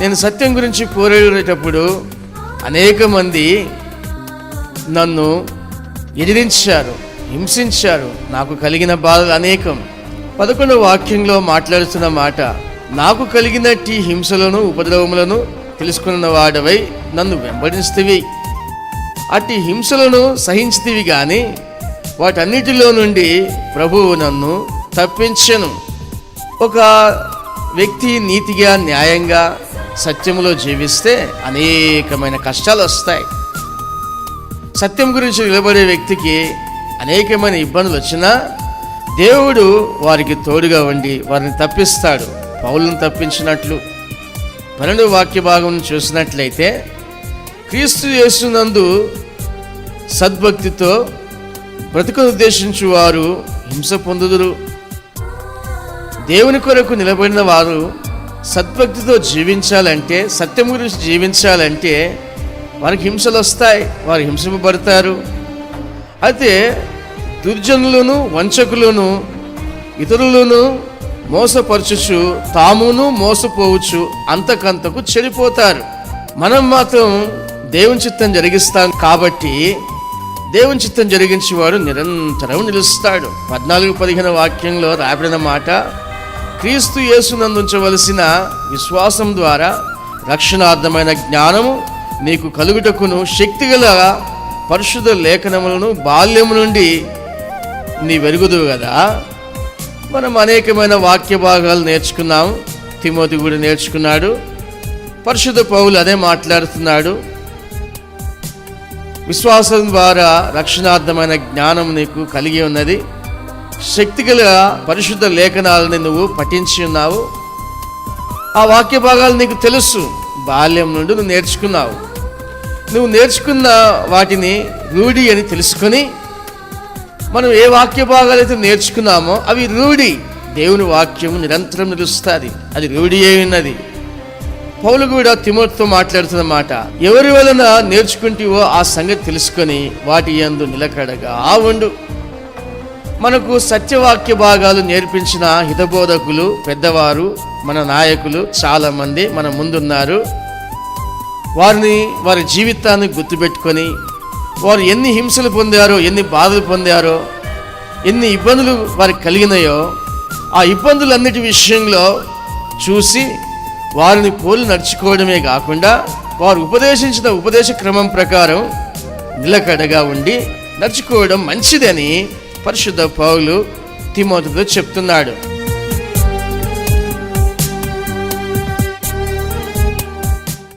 నేను సత్యం గురించి కోరేటప్పుడు అనేక మంది నన్ను ఎదిరించారు హింసించారు. నాకు కలిగిన బాధలు అనేకం. పదకొండవ వాక్యంలో మాట్లాడుతున్న మాట నాకు కలిగినట్టి హింసలను ఉపద్రవములను తెలుసుకున్న వాడవై నన్ను వెంబడిస్తేవి అట్టి హింసలను సహించితివి కానీ వాటన్నిటిలో నుండి ప్రభువు నన్ను తప్పించను. ఒక వ్యక్తి నీతిగా న్యాయంగా సత్యములో జీవిస్తే అనేకమైన కష్టాలు వస్తాయి. సత్యం గురించి నిలబడే వ్యక్తికి అనేకమైన ఇబ్బందులు వచ్చినా దేవుడు వారికి తోడుగా ఉండి వారిని తప్పిస్తాడు. పౌలను తప్పించినట్లు పన్నెండు వాక్య భాగం చూసినట్లయితే క్రీస్తు చేస్తున్నందు సద్భక్తితో బ్రతుకు ఉద్దేశించు వారు హింస పొందుదురు. దేవుని కొరకు నిలబడిన వారు సద్భక్తితో జీవించాలంటే సత్యం గురించి జీవించాలంటే వారికి హింసలు వస్తాయి వారు హింసింపబడతారు. అయితే దుర్జనులను వంచకులను ఇతరులను మోసపరచుచు తామును మోసపోవచ్చు అంతకంతకు చెడిపోతారు. మనం మాత్రం దేవుని చిత్తం జరిగిస్తాం కాబట్టి దేవుని చిత్తం జరిగించేవాడు నిరంతరం నిలుస్తాడు. పద్నాలుగు పదిహేను వాక్యంలో రాబడిన మాట క్రీస్తు యేసునందుంచవలసిన విశ్వాసం ద్వారా రక్షణార్థమైన జ్ఞానము నీకు కలుగుటకును శక్తిగల పరిశుద్ధ లేఖనములను బాల్యము నుండి నీ వెరుగుదువు కదా మనం అనేకమైన వాక్య భాగాలు నేర్చుకున్నాం. తిమోతి కూడా నేర్చుకున్నాడు. పరిశుద్ధ పౌలు అదే మాట్లాడుతున్నాడు. విశ్వాసం ద్వారా రక్షణార్థమైన జ్ఞానం నీకు కలిగి ఉన్నది. శక్తిగల పరిశుద్ధ లేఖనాలని నువ్వు పఠించి ఉన్నావు. ఆ వాక్య భాగాలు నీకు తెలుసు. బాల్యం నుండి నువ్వు నేర్చుకున్నావు. నువ్వు నేర్చుకున్న వాటిని రూఢి అని తెలుసుకొని మనం ఏ వాక్య భాగాలు అయితే నేర్చుకున్నామో అవి రూఢి. దేవుని వాక్యం నిరంతరం నిలుస్తుంది. అది రూఢి అయి ఉన్నది. పౌలు కూడా తిమోతితో మాట్లాడుతున్న మాట ఎవరి వలన నేర్చుకుంటేవో ఆ సంగతి తెలుసుకొని వాటి ఎందు నిలకడగా ఉండు. మనకు సత్యవాక్య భాగాలు నేర్పించిన హితబోధకులు పెద్దవారు మన నాయకులు చాలామంది మన ముందున్నారు. వారిని వారి జీవితాన్ని గుర్తుపెట్టుకొని వారు ఎన్ని హింసలు పొందారో ఎన్ని బాధలు పొందారో ఎన్ని ఇబ్బందులు వారికి కలిగినాయో ఆ ఇబ్బందులన్నిటి విషయంలో చూసి వారిని పోలి నడుచుకోవడమే కాకుండా వారు ఉపదేశించిన ఉపదేశ క్రమం ప్రకారం నిలకడగా ఉండి నడుచుకోవడం మంచిదని పరిశుద్ధ పౌలు తిమోతితో చెప్తున్నాడు.